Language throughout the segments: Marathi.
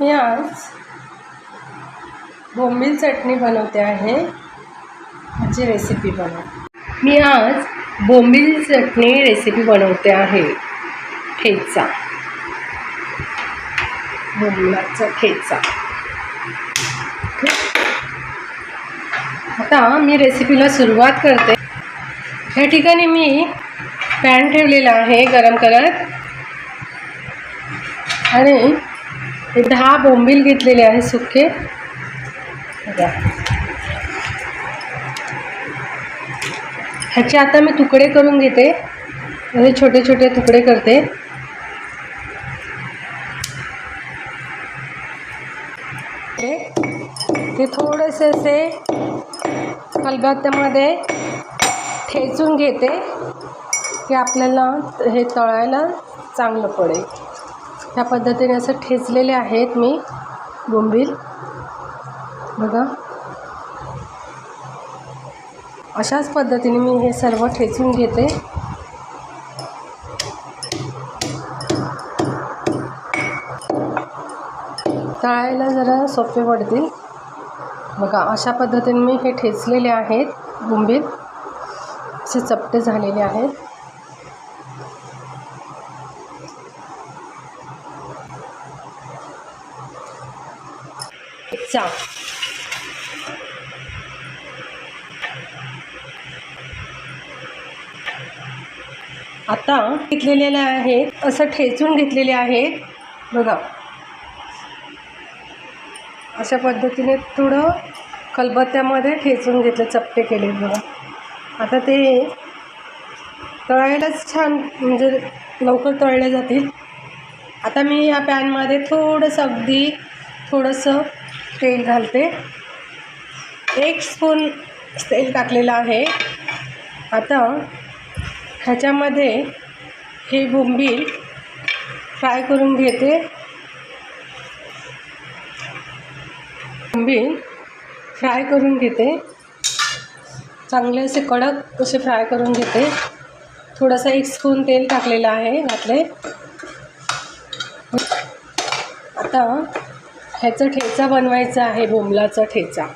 मी आज बोंबील चटणी बनवते आहे. माझी रेसिपी बनव मी आज बोंबील चटणी रेसिपी बनवते आहे. ठेचा. बोंबिलाचा ठेचा. आता मी रेसिपीला सुरुवात करते. या ठिकाणी मी पॅन ठेवलेला आहे गरम करत. आणि हे दहा बोंबील घेतलेले आहे सुके. बघा. ह्याचे आता मी तुकडे करून घेते. म्हणजे छोटे छोटे तुकडे करते. हे- ते थोडेसे असे खलबत्त्यामध्ये ठेचून घेते की आपल्याला हे तळायला चांगलं पडेल. ह्या पद्धतीने असं ठेचलेले आहेत मी बोंबील. बघा. अशाच पद्धतीने मी हे सर्व ठेचून घेते. तळायला जरा सोपे पडतील. बघा अशा पद्धतीने मी हे ठेचलेले आहेत बोंबील. असे चपटे झालेले आहेत. चा आता घेतलेले आहेत असं ठेचून घेतलेले आहेत. बघा. अशा पद्धतीने थोडं खलबत्त्यामध्ये ठेचून घेतलं चपटे केले बघा. आता ते तळायलाच छान म्हणजे लवकर तळले जातील. आता मी या पॅनमध्ये थोडंसं अगदी थोडंसं तेल घालते. एक स्पून तेल टाकलेलं आहे. आता ह्याच्यामध्ये हे बोंबील फ्राय करून घेते. बोंबील फ्राय करून घेते. चांगले असे कडक असे फ्राय करून घेते. थोडंसं एक स्पून तेल टाकलेलं आहे घातले आता ह्याचा ठेचा बनवायचा आहे बोंबलाचा ठेचा.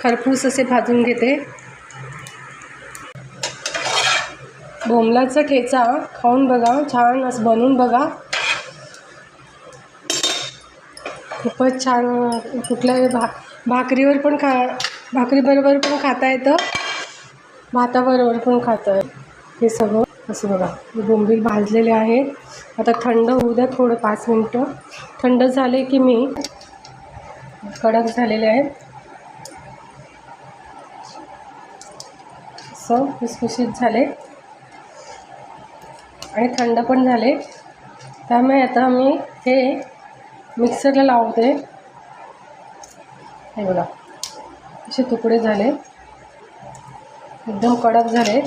खरपूस असे भाजून घेते. बोंबलाचा ठेचा खाऊन बघा छान असं बनवून बघा. खूपच छान कुठल्याही भा भाकरीवर पण खा भाकरीबरोबर पण खाता येतं. भाताबरोबर पण खातं हे सगळं. असं बघा बोंबील भाजलेले आहेत. आता थंड होऊ द्या थोडं पाच मिनटं. थंड झाले की मी कडक झालेले आहेत. असं खुसखुशीत झाले. आणि थंड पण झाले. त्यामुळे आता मी हे मिक्सरला लावते. हे बघा असे तुकडे झाले. एकदम कडक झाले.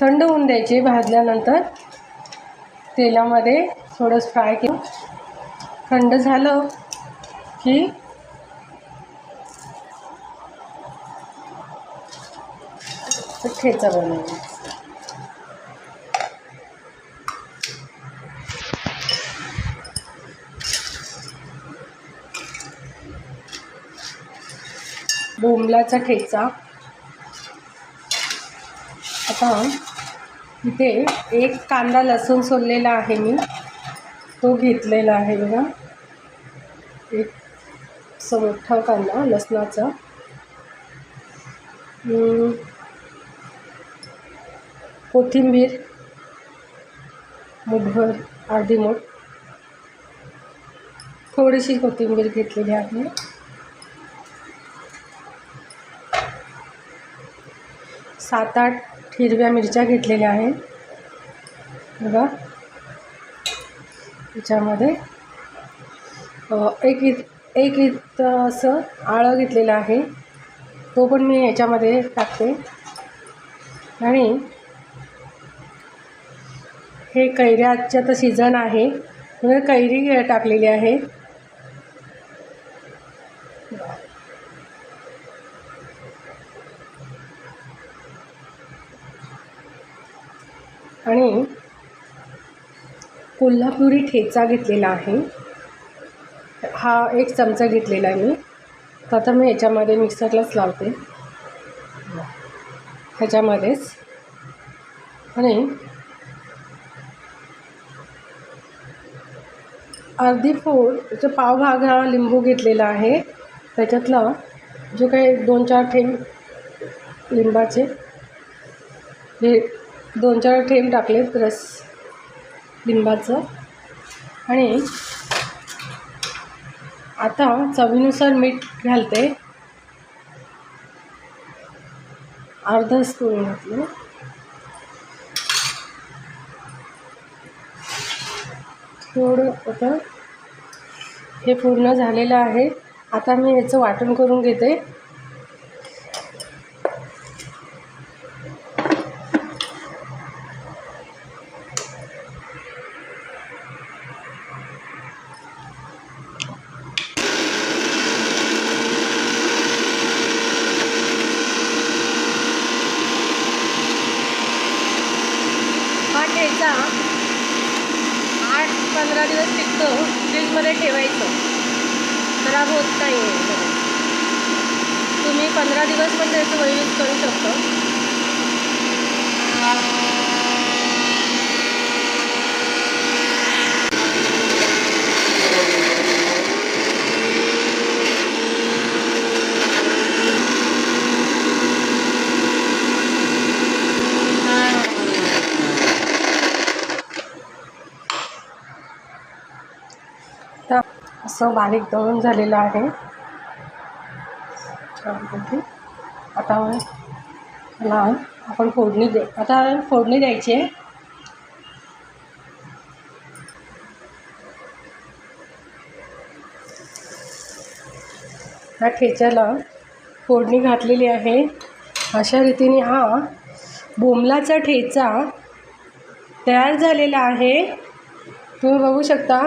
थंड होऊन द्यायचे भाजल्यानंतर. तेलामध्ये थोडंसं फ्राय केलं. थंड झालं की ठेचा बनवायचा बोंबलाचा ठेचा. आता इथे एक कांदा लसूण सोललेला आहे मी. तो घेतलेला आहे बघा. एक मोठा कांदा लसणाचा. कोथिंबीर मुठभर अर्धी मोठ थोडीशी कोथिंबीर घेतलेली आहे. सात आठ हिरव्या मिरच्या घेतलेल्या आहेत. बघा. त्याच्यामध्ये एक इत एक इत असं आळं घेतलेलं आहे. तो पण मी याच्यामध्ये टाकते. आणि हे कैऱ्याचं तर सीझन आहे. म्हणून कैरी टाकलेली आहे. आणि कोल्हापुरी ठेचा घेतलेला आहे. हा एक चमचा घेतलेला आहे मी. तर आता मी याच्यामध्ये मिक्सरलाच लावते. ह्याच्यामध्येच. आणि अर्धी फोड त्याचा पावभाग हा लिंबू घेतलेला आहे त्याच्यातला जो काही दोन चार थेंब लिंबाचे हे दोन चार थेंब टाकलेत रस लिंबाचं आणि आता चवीनुसार मीठ घालते. अर्धा स्पून घातलं. थोडं आता हे पूर्ण झालेलं आहे. आता मी याचं वाटण करून घेते हा ठेचा आठ पंधरा दिवस टिकतो. फ्रीजमध्ये ठेवायचं. खराब होत नाही आहे तुम्ही पंधरा दिवस पण त्याचं यूज करू शकतो. असं बारीक दळून झालेलं आहे. छानपैकी. आता ला आपण फोडणी दे आता फोडणी द्यायची आहे. ह्या ठेच्याला फोडणी घातलेली आहे. अशा रीतीने हा बोमलाचा ठेचा तयार झालेला आहे. तुम्ही बघू शकता.